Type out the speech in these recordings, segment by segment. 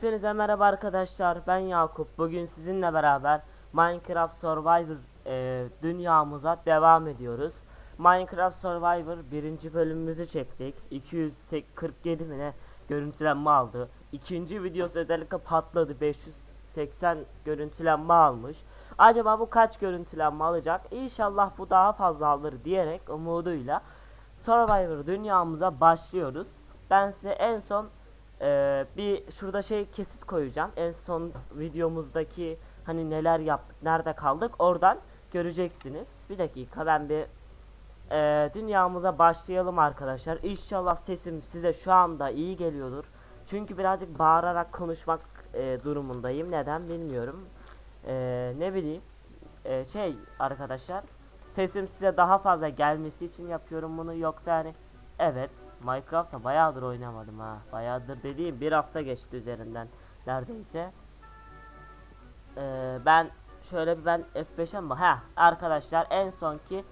Hepinize merhaba arkadaşlar. Ben Yakup. Bugün sizinle beraber Minecraft Survivor e, dünyamıza devam ediyoruz. Minecraft Survivor birinci bölümümüzü çektik. 247 mi görüntülenme aldı. İkinci videosu özellikle patladı. 580 görüntülenme almış. Acaba bu kaç görüntülenme alacak? İnşallah bu daha fazla alır diyerek umuduyla Survivor dünyamıza başlıyoruz. Ben size en son ee, bir şurada şey kesit koyacağım. En son videomuzdaki hani neler yaptık, nerede kaldık oradan göreceksiniz. Bir dakika ben bir e, dünyamıza başlayalım arkadaşlar. İnşallah sesim size şu anda iyi geliyordur. Çünkü birazcık bağırarak konuşmak e, durumundayım. Neden bilmiyorum. E, ne bileyim. E, şey arkadaşlar sesim size daha fazla gelmesi için yapıyorum bunu. Yoksa yani Evet, Minecraft'a bayağıdır oynamadım ha. Bayağıdır dediğim bir hafta geçti üzerinden neredeyse. Ee, ben şöyle bir ben F5'e mi? Ha, arkadaşlar en sonki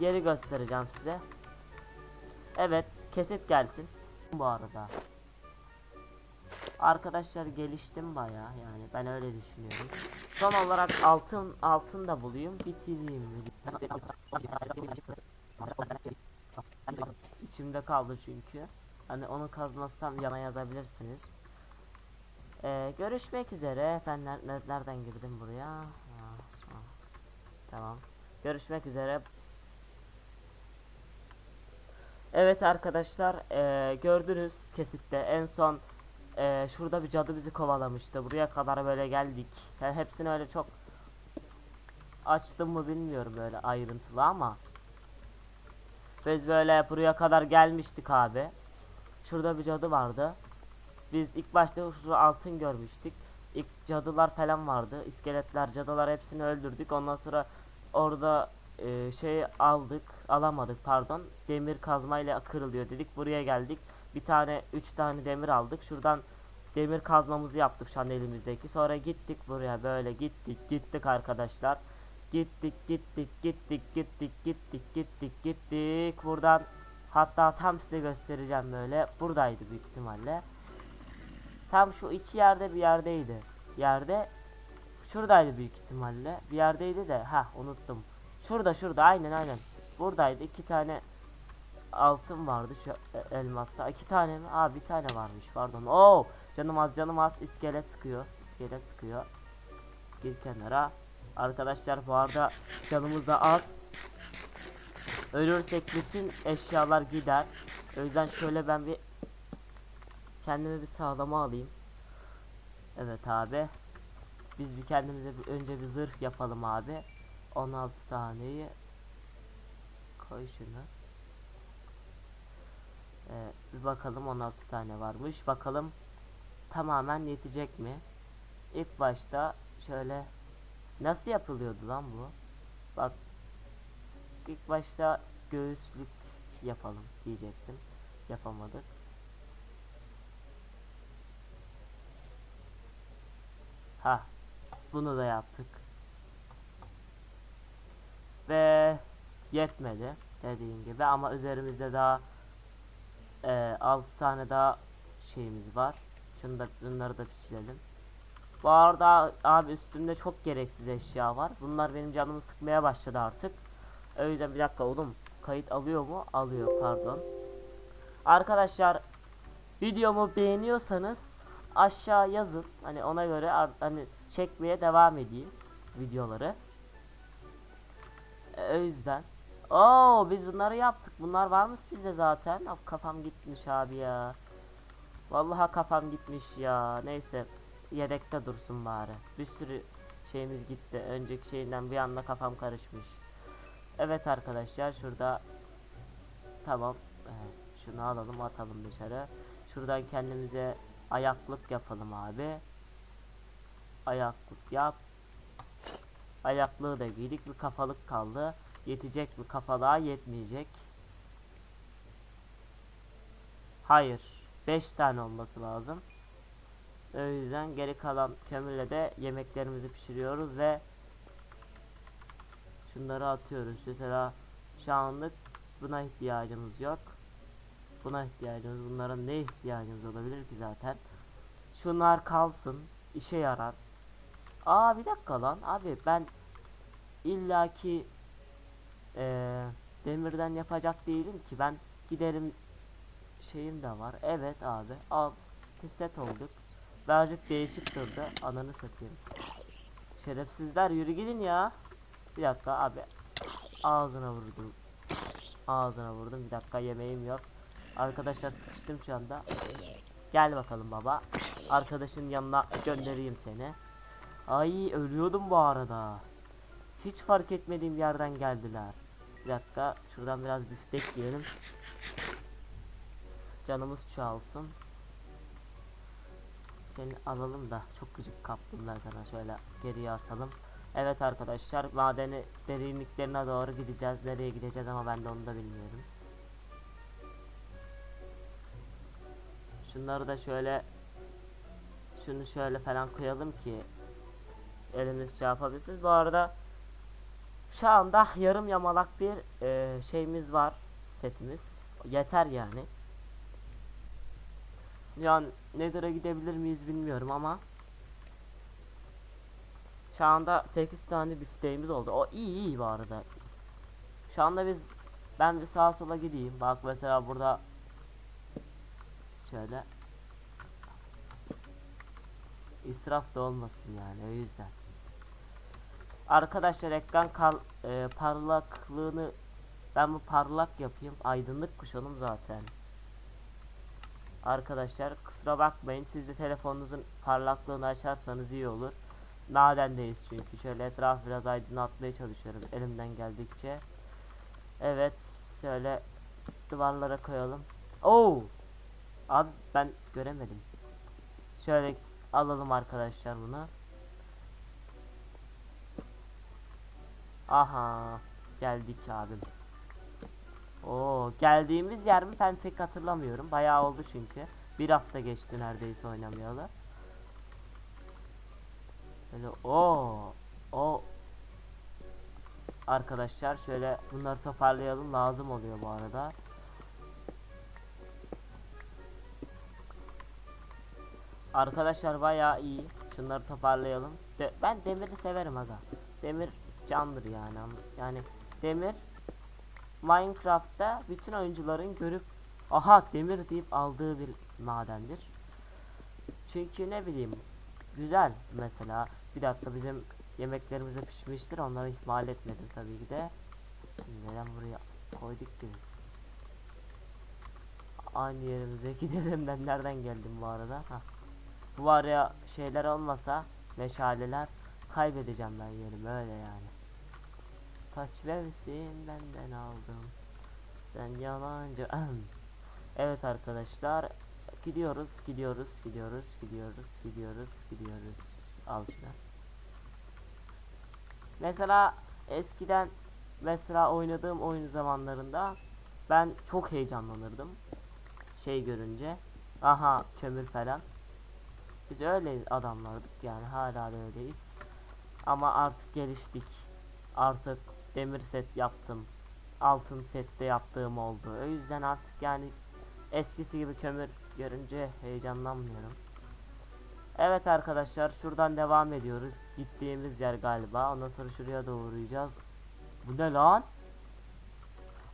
yeri göstereceğim size. Evet, kesit gelsin bu arada. Arkadaşlar geliştim bayağı yani ben öyle düşünüyorum. Son olarak altın altın da bulayım bitireyim. İçimde kaldı çünkü. Hani onu kazmazsam yana yazabilirsiniz. Ee, görüşmek üzere. Ben ner- ner- nereden girdim buraya? Ha, ha. Tamam. Görüşmek üzere. Evet arkadaşlar ee, gördünüz kesitte en son ee, şurada bir cadı bizi kovalamıştı. Buraya kadar böyle geldik. He- hepsini öyle çok açtım mı bilmiyorum böyle ayrıntılı ama biz böyle buraya kadar gelmiştik abi. Şurada bir cadı vardı. Biz ilk başta şu altın görmüştük. İlk cadılar falan vardı. İskeletler, cadılar hepsini öldürdük. Ondan sonra orada e, şey aldık, alamadık pardon. Demir kazmayla kırılıyor dedik. Buraya geldik. Bir tane, üç tane demir aldık. Şuradan demir kazmamızı yaptık şu an elimizdeki. Sonra gittik buraya böyle gittik, gittik arkadaşlar. Gittik gittik gittik gittik gittik gittik gittik. Buradan hatta tam size göstereceğim böyle. Buradaydı büyük ihtimalle. Tam şu iki yerde bir yerdeydi. Yerde şuradaydı büyük ihtimalle. Bir yerdeydi de ha unuttum. Şurada şurada aynen aynen. Buradaydı. İki tane altın vardı şu e- elmasta. İki tane mi? Aa bir tane varmış pardon. Oo canım az canım az. İskelet sıkıyor iskelet sıkıyor. Gir kenara Arkadaşlar bu arada canımız da az. Ölürsek bütün eşyalar gider. O yüzden şöyle ben bir kendime bir sağlama alayım. Evet abi. Biz bir kendimize bir, önce bir zırh yapalım abi. 16 taneyi koy şunu. Ee, bir bakalım 16 tane varmış. Bakalım tamamen yetecek mi? İlk başta şöyle Nasıl yapılıyordu lan bu? Bak ilk başta göğüslük yapalım diyecektim. Yapamadık. Ha, bunu da yaptık. Ve yetmedi dediğin gibi ama üzerimizde daha e, 6 tane daha şeyimiz var. Şunu da bunları da pişirelim. Bu arada abi üstümde çok gereksiz eşya var. Bunlar benim canımı sıkmaya başladı artık. O yüzden bir dakika oğlum kayıt alıyor mu? Alıyor pardon. Arkadaşlar videomu beğeniyorsanız aşağı yazın. Hani ona göre hani çekmeye devam edeyim videoları. E, o yüzden. Oo biz bunları yaptık. Bunlar varmış bizde zaten. Of, kafam gitmiş abi ya. Vallahi kafam gitmiş ya. Neyse yedekte dursun bari. Bir sürü şeyimiz gitti. Önceki şeyinden bir anda kafam karışmış. Evet arkadaşlar şurada tamam. Evet, şunu alalım atalım dışarı. Şuradan kendimize ayaklık yapalım abi. Ayaklık yap. Ayaklığı da giydik. Bir kafalık kaldı. Yetecek mi kafalığa yetmeyecek. Hayır. 5 tane olması lazım. O yüzden geri kalan kömürle de yemeklerimizi pişiriyoruz ve şunları atıyoruz. Mesela şu anlık buna ihtiyacımız yok. Buna ihtiyacımız, bunların ne ihtiyacımız olabilir ki zaten? Şunlar kalsın. işe yarar. Aa bir dakika lan abi ben illaki eee demirden yapacak değilim ki ben giderim şeyim de var. Evet abi al set olduk. Birazcık değişik durdu. Ananı satayım. Şerefsizler yürü gidin ya. Bir dakika abi. Ağzına vurdum. Ağzına vurdum. Bir dakika yemeğim yok. Arkadaşlar sıkıştım şu anda. Gel bakalım baba. Arkadaşın yanına göndereyim seni. Ay ölüyordum bu arada. Hiç fark etmediğim yerden geldiler. Bir dakika şuradan biraz büftek yiyelim. Canımız çoğalsın. Seni alalım da çok kaptım ben sana şöyle geriye atalım. Evet arkadaşlar madeni derinliklerine doğru gideceğiz. Nereye gideceğiz ama ben de onu da bilmiyorum. Şunları da şöyle şunu şöyle falan koyalım ki elimiz şey yapabilsin. Bu arada şu anda yarım yamalak bir e, şeyimiz var setimiz. Yeter yani. Yani Nether'a gidebilir miyiz bilmiyorum ama şu anda 8 tane bifteğimiz oldu. O iyi iyi bu arada. Şu anda biz ben bir sağa sola gideyim. Bak mesela burada şöyle israf da olmasın yani o yüzden. Arkadaşlar ekran kal, e, parlaklığını ben bu parlak yapayım. Aydınlıkmış oğlum zaten. Arkadaşlar kusura bakmayın siz de telefonunuzun parlaklığını açarsanız iyi olur. Madendeyiz çünkü şöyle etrafı biraz aydınlatmaya çalışıyorum elimden geldikçe. Evet şöyle duvarlara koyalım. Oo! Abi ben göremedim. Şöyle alalım arkadaşlar bunu. Aha geldik abim. Oo geldiğimiz yer mi ben pek hatırlamıyorum. Bayağı oldu çünkü. Bir hafta geçti neredeyse oynamayalı. Böyle o o arkadaşlar şöyle bunları toparlayalım lazım oluyor bu arada. Arkadaşlar bayağı iyi. Şunları toparlayalım. De ben demiri severim aga. Demir candır yani. Yani demir Minecraft'ta bütün oyuncuların görüp aha demir deyip aldığı bir madendir. Çünkü ne bileyim güzel mesela bir dakika bizim yemeklerimiz de pişmiştir onları ihmal etmedim tabii ki de. Neden buraya koyduk ki biz? Aynı yerimize gidelim ben nereden geldim bu arada? Hah. Bu var ya şeyler olmasa meşaleler kaybedeceğim ben yerimi öyle yani. Kaç versin benden aldım. Sen yalancı. evet arkadaşlar gidiyoruz gidiyoruz gidiyoruz gidiyoruz gidiyoruz gidiyoruz. Şunu. Mesela eskiden mesela oynadığım oyun zamanlarında ben çok heyecanlanırdım. Şey görünce. Aha kömür falan. Biz öyle adamlardık yani hala da öyleyiz. Ama artık geliştik. Artık demir set yaptım. Altın sette yaptığım oldu. O yüzden artık yani eskisi gibi kömür görünce heyecanlanmıyorum. Evet arkadaşlar şuradan devam ediyoruz. Gittiğimiz yer galiba. Ondan sonra şuraya doğru uğrayacağız. Bu ne lan?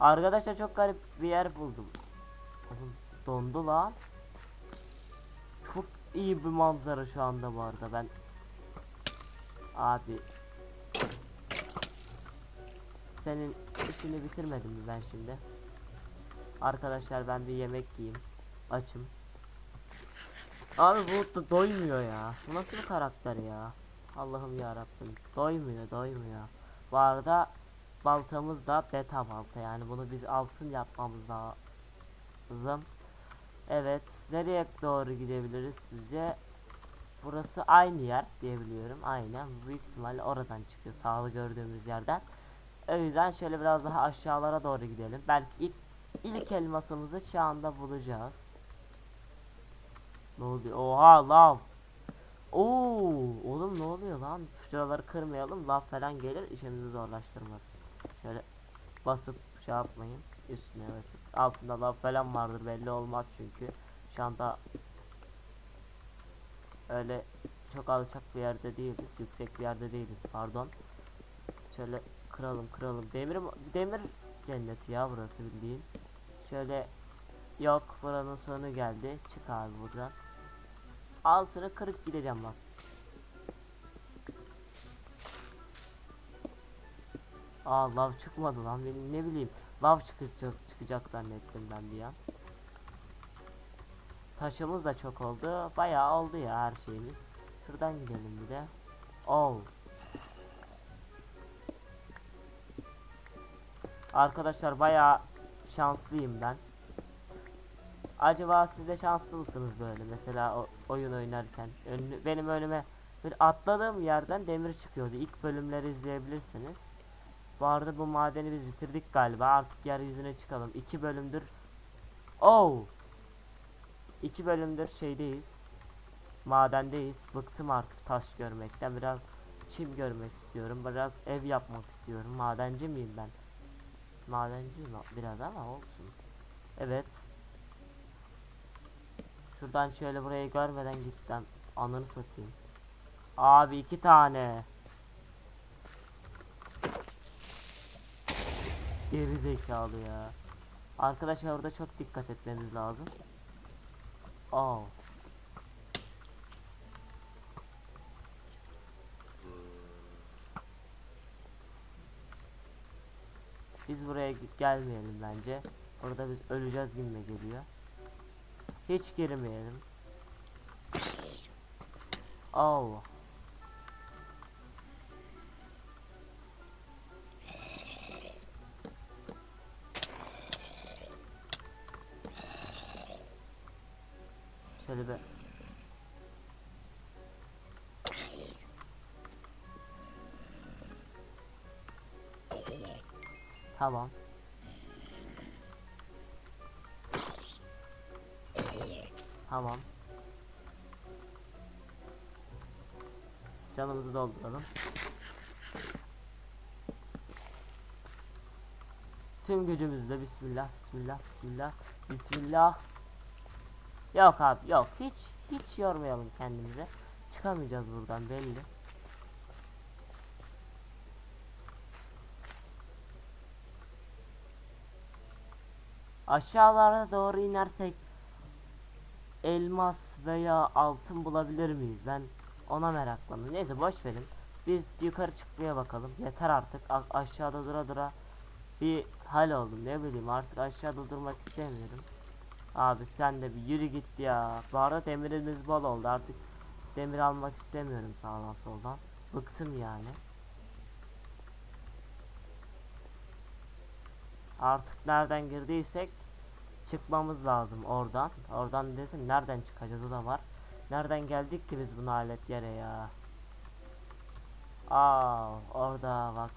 Arkadaşlar çok garip bir yer buldum. Dondu lan. Çok iyi bir manzara şu anda bu arada ben. Abi senin işini bitirmedim mi ben şimdi? Arkadaşlar ben bir yemek yiyeyim. Açım. Abi bu da doymuyor ya. Bu nasıl bir karakter ya? Allah'ım ya Rabbim. Doymuyor, doymuyor. Bu arada baltamız da beta balta yani bunu biz altın yapmamız lazım. Evet, nereye doğru gidebiliriz sizce? Burası aynı yer diyebiliyorum. Aynen. Büyük ihtimalle oradan çıkıyor. Sağlı gördüğümüz yerden. O yüzden şöyle biraz daha aşağılara doğru gidelim. Belki ilk ilk elmasımızı şu anda bulacağız. Ne oluyor? Oha lav. Oo, oğlum ne oluyor lan? Şuraları kırmayalım. Lav falan gelir işimizi zorlaştırmaz. Şöyle basıp şey yapmayın. Üstüne basıp altında lav falan vardır belli olmaz çünkü. Şu anda Öyle çok alçak bir yerde değiliz. Yüksek bir yerde değiliz. Pardon. Şöyle kıralım kıralım. Demir demir cenneti ya burası bildiğin. Şöyle yok buranın sonu geldi. Çık abi buradan. Altını kırıp gideceğim bak. Aa lav çıkmadı lan benim ne bileyim. Lav çıkacak çıkacak zannettim ben bir an. Taşımız da çok oldu. Bayağı oldu ya her şeyimiz. Şuradan gidelim bir de. Oh. Arkadaşlar bayağı şanslıyım ben. Acaba siz de şanslı mısınız böyle mesela oyun oynarken? Önlü, benim önüme bir atladığım yerden demir çıkıyordu. İlk bölümleri izleyebilirsiniz. Bu arada bu madeni biz bitirdik galiba. Artık yeryüzüne çıkalım. İki bölümdür. Oh. İki bölümdür şeydeyiz. Madendeyiz. Bıktım artık taş görmekten. Biraz çim görmek istiyorum. Biraz ev yapmak istiyorum. Madenci miyim ben? Madenciyim biraz ama olsun. Evet. Şuradan şöyle burayı görmeden gittim. Ananı satayım. Abi iki tane. Geri zekalı ya. Arkadaşlar orada çok dikkat etmemiz lazım. Oh. Biz buraya gelmeyelim bence. Orada biz öleceğiz gibi geliyor. Hiç girmeyelim. Oh. Şöyle bir Tamam. Tamam. Canımızı dolduralım. Tüm gücümüzle bismillah bismillah bismillah bismillah. Yok abi yok hiç hiç yormayalım kendimizi. Çıkamayacağız buradan belli. Aşağılara doğru inersek elmas veya altın bulabilir miyiz? Ben ona meraklandım. Neyse boş verin. Biz yukarı çıkmaya bakalım. Yeter artık. A- aşağıda dura dura bir hal oldum. Ne bileyim artık aşağıda durmak istemiyorum. Abi sen de bir yürü git ya. Bu arada demirimiz bol oldu. Artık demir almak istemiyorum sağdan soldan. Bıktım yani. Artık nereden girdiysek çıkmamız lazım oradan. Oradan desem nereden çıkacağız o da var. Nereden geldik ki biz bunu alet yere ya. Aa orada bak.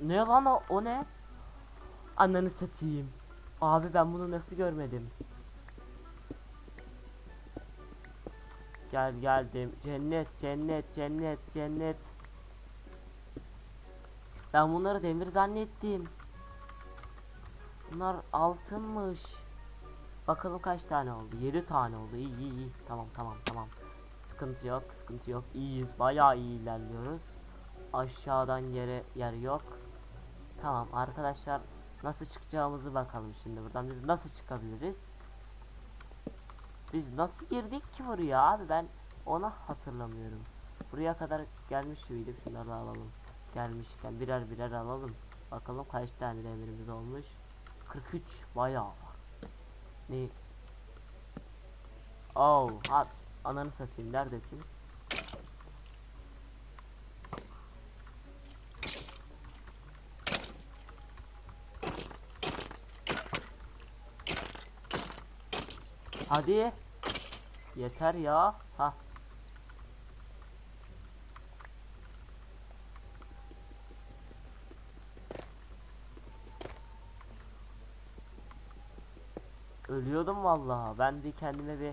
Ne lan o, o ne? Ananı satayım. Abi ben bunu nasıl görmedim? Gel geldim. Cennet, cennet, cennet, cennet. Ben bunları demir zannettim. Bunlar altınmış. Bakalım kaç tane oldu? 7 tane oldu. İyi iyi iyi. Tamam tamam tamam. Sıkıntı yok, sıkıntı yok. İyiyiz. Bayağı iyi ilerliyoruz. Aşağıdan yere yer yok. Tamam arkadaşlar nasıl çıkacağımızı bakalım şimdi buradan. Biz nasıl çıkabiliriz? Biz nasıl girdik ki buraya abi ben onu hatırlamıyorum. Buraya kadar gelmiş miydim? Şunları alalım. Gelmişken birer birer alalım. Bakalım kaç tane demirimiz olmuş. 43 bayağı. Ne? Oh, ha, ananı satayım neredesin? Hadi. Yeter ya. Ha. Ölüyordum vallahi. Ben bir kendime bir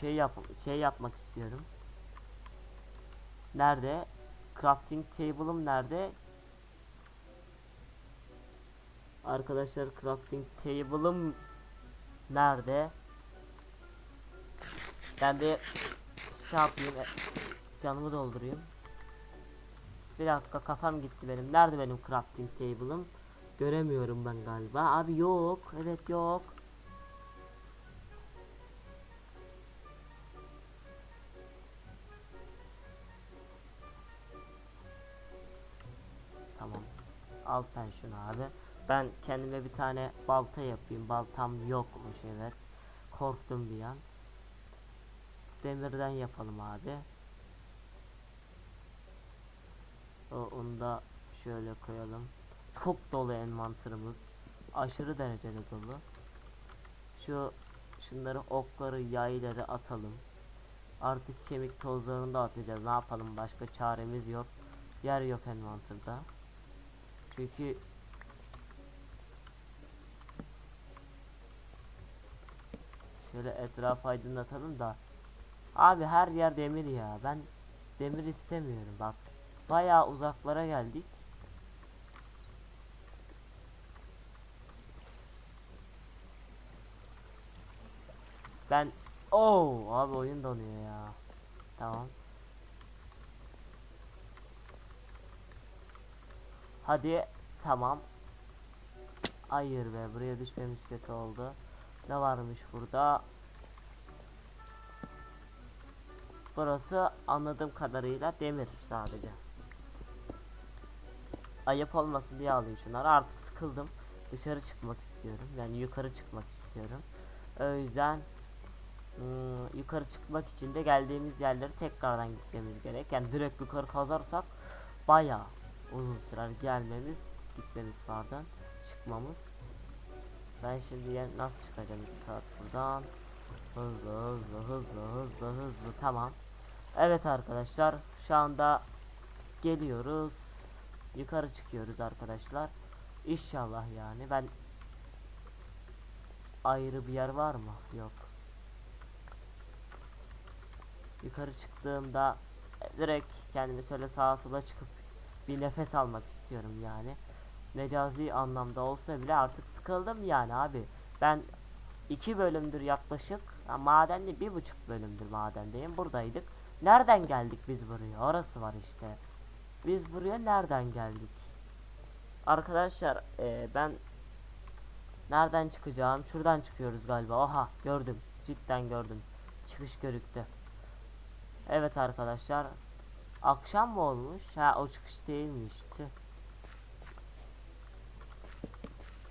şey yap şey yapmak istiyorum. Nerede? Crafting table'ım nerede? Arkadaşlar crafting table'ım nerede? Ben bir şey yapayım. e, Canımı doldurayım. Bir dakika kafam gitti benim. Nerede benim crafting table'ım? Göremiyorum ben galiba. Abi yok. Evet yok. Al sen şunu abi. Ben kendime bir tane balta yapayım. Baltam yokmuş evet. Korktum bir an. Demirden yapalım abi. O, onu da şöyle koyalım. Çok dolu envanterımız. Aşırı derecede dolu. Şu şunları okları yayları atalım. Artık kemik tozlarını da atacağız. Ne yapalım başka çaremiz yok. Yer yok envanterda. Çünkü Şöyle etrafı aydınlatalım da. Abi her yer demir ya. Ben demir istemiyorum bak. Bayağı uzaklara geldik. Ben Oo abi oyun donuyor ya. Tamam Hadi tamam. Hayır be buraya düşmemiz kötü oldu. Ne varmış burada? Burası anladığım kadarıyla demir sadece. Ayıp olmasın diye alayım şunları. Artık sıkıldım. Dışarı çıkmak istiyorum. Yani yukarı çıkmak istiyorum. O yüzden hmm, Yukarı çıkmak için de geldiğimiz yerleri tekrardan gitmemiz gerek. Yani direkt yukarı kazarsak Bayağı uzun sürer gelmemiz gitmemiz pardon çıkmamız. Ben şimdi nasıl çıkacağım 2 saat buradan? Hızlı hızlı hızlı hızlı hızlı tamam. Evet arkadaşlar şu anda geliyoruz. Yukarı çıkıyoruz arkadaşlar. İnşallah yani. Ben ayrı bir yer var mı? Yok. Yukarı çıktığımda direkt kendimi şöyle sağa sola çıkıp bir nefes almak istiyorum yani. Mecazi anlamda olsa bile artık sıkıldım yani abi. Ben iki bölümdür yaklaşık ya madende bir buçuk bölümdür madendeyim buradaydık. Nereden geldik biz buraya? Orası var işte. Biz buraya nereden geldik? Arkadaşlar e, ben nereden çıkacağım? Şuradan çıkıyoruz galiba. Oha gördüm. Cidden gördüm. Çıkış görüktü. Evet arkadaşlar Akşam mı olmuş? Ha o çıkış değilmiş. Tüh.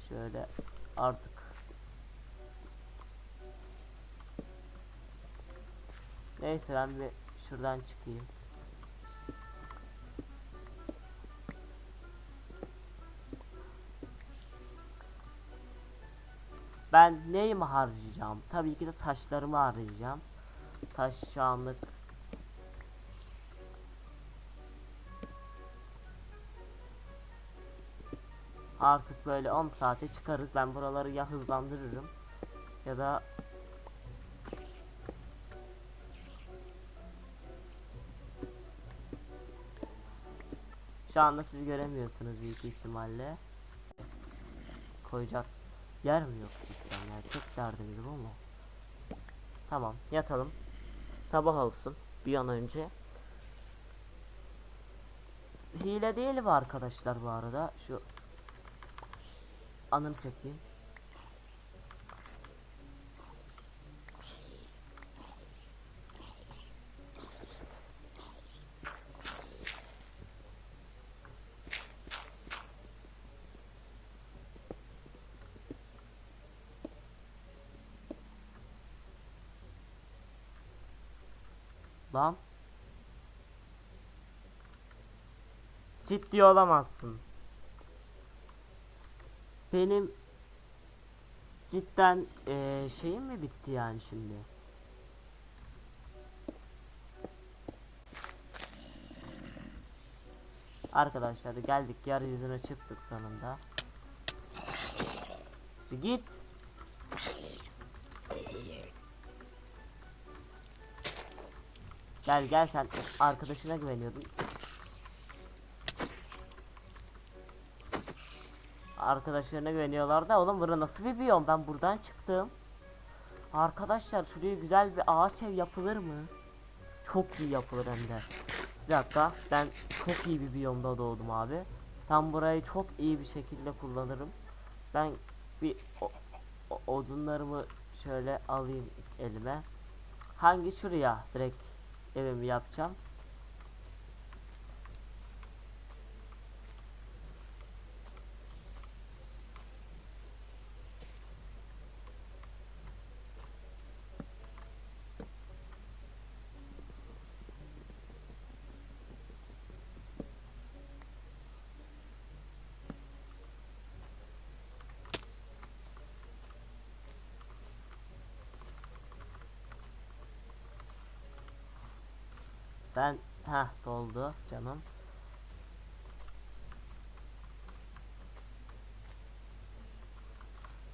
Şöyle artık Neyse ben bir şuradan çıkayım. Ben neyimi harcayacağım? Tabii ki de taşlarımı harcayacağım. Taş şu anlık Artık böyle 10 saate çıkarız. Ben buraları ya hızlandırırım ya da Şu anda siz göremiyorsunuz büyük ihtimalle. Koyacak yer mi yok cidden ya? Tek derdimiz bu mu? Tamam yatalım. Sabah olsun bir an önce. Hile değil bu arkadaşlar bu arada. Şu Ananı satayım. Lan. Ciddi olamazsın. Benim cidden eee şeyim mi bitti yani şimdi? Arkadaşlar geldik yeryüzüne çıktık sonunda. Bir git. Gel gel sen arkadaşına güveniyordun. Arkadaşlarına güveniyorlar da oğlum bura nasıl bir biyom ben buradan çıktım. Arkadaşlar şuraya güzel bir ağaç ev yapılır mı? çok iyi yapılır hem de. Bir dakika ben çok iyi bir biyomda doğdum abi. Ben burayı çok iyi bir şekilde kullanırım. Ben bir odunlarımı şöyle alayım elime. Hangi şuraya direkt evimi yapacağım. Ben ha doldu canım.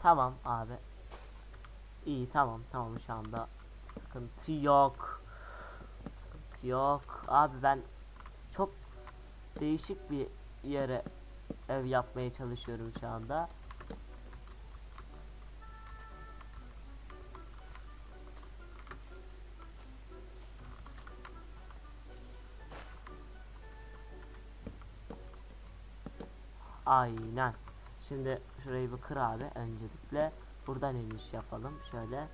Tamam abi. İyi tamam tamam şu anda sıkıntı yok. Sıkıntı yok. Abi ben çok değişik bir yere ev yapmaya çalışıyorum şu anda. Aynen. Şimdi şurayı bir kır abi öncelikle. Buradan iniş yapalım. Şöyle.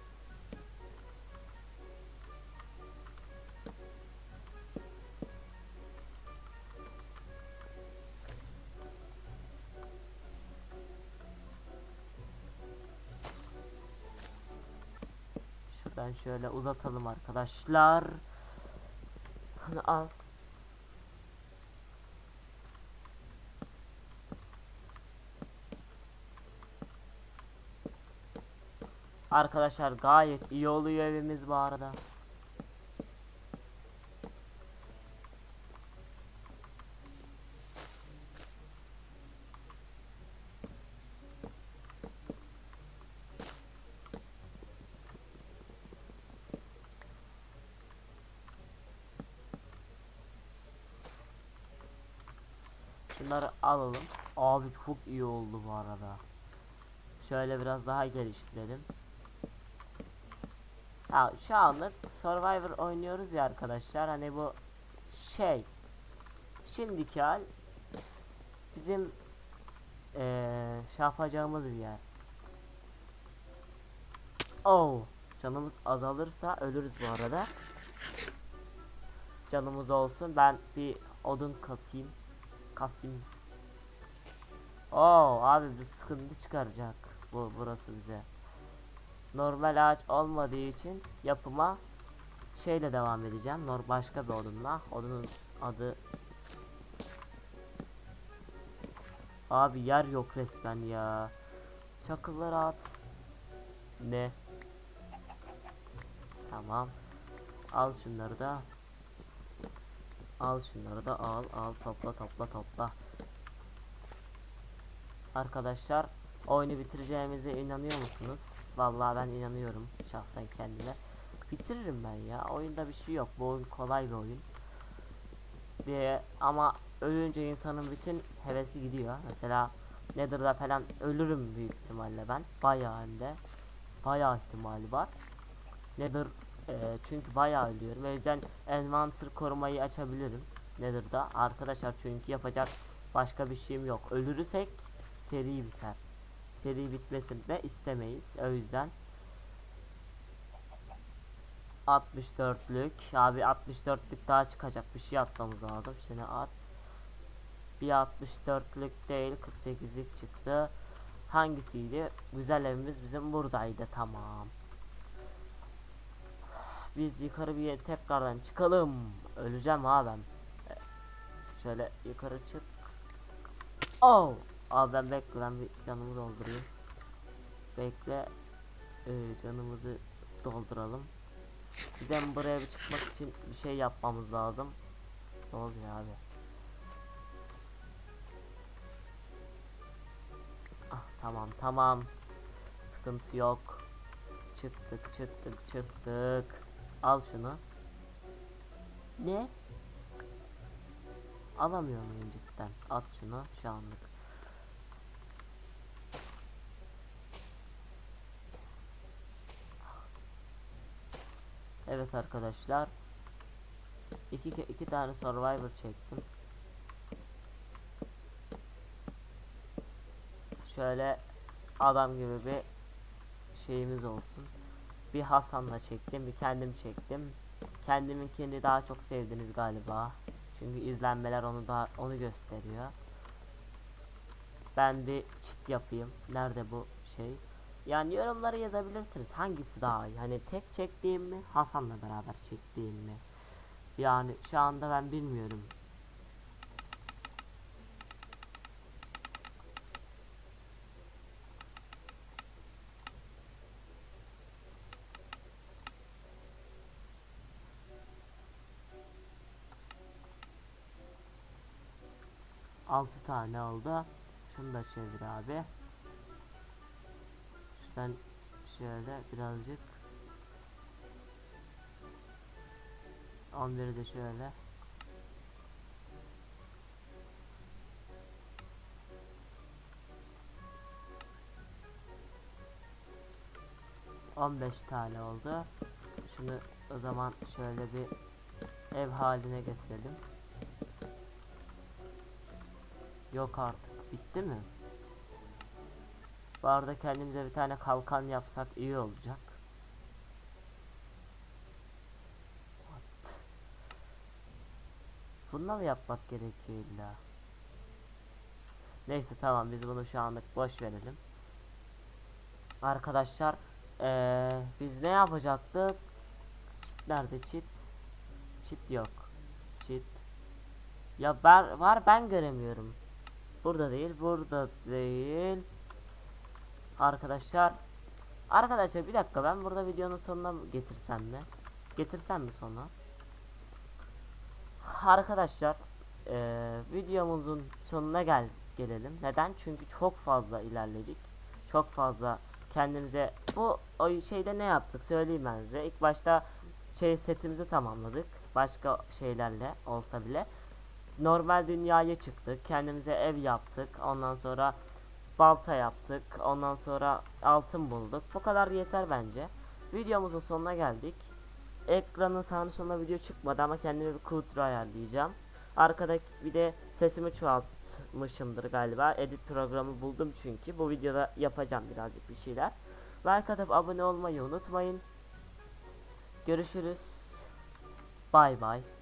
Şuradan şöyle uzatalım arkadaşlar. Al. Arkadaşlar gayet iyi oluyor evimiz bu arada. Şunları alalım. Abi çok iyi oldu bu arada. Şöyle biraz daha geliştirelim. Ya şu anlık Survivor oynuyoruz ya arkadaşlar. Hani bu şey şimdiki hal bizim eee şey yapacağımız bir yer. Oh, canımız azalırsa ölürüz bu arada. Canımız olsun. Ben bir odun kasayım. Kasayım. Oo abi bir sıkıntı çıkaracak bu burası bize. Normal ağaç olmadığı için yapıma şeyle devam edeceğim. Nor başka bir odunla. Odunun adı Abi yer yok resmen ya. Çakılları at. Ne? Tamam. Al şunları da. Al şunları da al al topla topla topla. Arkadaşlar oyunu bitireceğimize inanıyor musunuz? Vallahi ben inanıyorum şahsen kendime. Bitiririm ben ya. Oyunda bir şey yok. Bu oyun kolay bir oyun. Bir, ama ölünce insanın bütün hevesi gidiyor. Mesela Nether'da falan ölürüm büyük ihtimalle ben. Bayağı hem de. Bayağı ihtimali var. Nether e, çünkü bayağı ölüyorum. O yüzden Envanter korumayı açabilirim. Nether'da. Arkadaşlar çünkü yapacak başka bir şeyim yok. Ölürürsek seri biter. Seri bitmesini de istemeyiz. O yüzden 64'lük abi 64'lük daha çıkacak bir şey atmamız lazım. Şimdi at. Bir 64'lük değil 48'lik çıktı. Hangisiydi? Güzel evimiz bizim buradaydı. Tamam. Biz yukarı bir tekrardan çıkalım. Öleceğim ha ben. Şöyle yukarı çık. Oh! Abi ben bekle ben bir canımı doldurayım. Bekle. Ee, canımızı dolduralım. Bizim buraya bir çıkmak için bir şey yapmamız lazım. Ne oluyor abi? Ah tamam tamam. Sıkıntı yok. Çıktık çıktık çıktık. Al şunu. Ne? Alamıyor muyum cidden? At şunu şu anlık. Evet arkadaşlar. iki, iki tane Survivor çektim. Şöyle adam gibi bir şeyimiz olsun. Bir Hasan'la çektim, bir kendim çektim. Kendiminkini daha çok sevdiniz galiba. Çünkü izlenmeler onu da onu gösteriyor. Ben bir çit yapayım. Nerede bu şey? Yani yorumlara yazabilirsiniz. Hangisi daha iyi? Hani tek çektiğim mi? Hasan'la beraber çektiğim mi? Yani şu anda ben bilmiyorum. Altı tane oldu. Şunu da çevir abi. Şuradan şöyle birazcık 11'i de şöyle On beş tane oldu. Şunu o zaman şöyle bir ev haline getirelim. Yok artık. Bitti mi? Bu arada kendimize bir tane kalkan yapsak iyi olacak. What? Bununla mı yapmak gerekiyor illa? Neyse tamam biz bunu şu anlık boş verelim. Arkadaşlar eee, biz ne yapacaktık? Çit nerede çit? Çit yok. Çit. Ya var, var ben göremiyorum. Burada değil, burada değil. Arkadaşlar Arkadaşlar bir dakika ben burada videonun sonuna getirsem mi? Getirsem mi sonra? Arkadaşlar eee, videomuzun sonuna gel gelelim. Neden? Çünkü çok fazla ilerledik. Çok fazla kendimize bu o şeyde ne yaptık söyleyeyim ben size. İlk başta şey setimizi tamamladık. Başka şeylerle olsa bile normal dünyaya çıktık. Kendimize ev yaptık. Ondan sonra balta yaptık. Ondan sonra altın bulduk. Bu kadar yeter bence. Videomuzun sonuna geldik. Ekranın sağına soluna video çıkmadı ama kendime bir kudra ayarlayacağım. Arkada bir de sesimi çoğaltmışımdır galiba. Edit programı buldum çünkü. Bu videoda yapacağım birazcık bir şeyler. Like atıp abone olmayı unutmayın. Görüşürüz. Bay bay.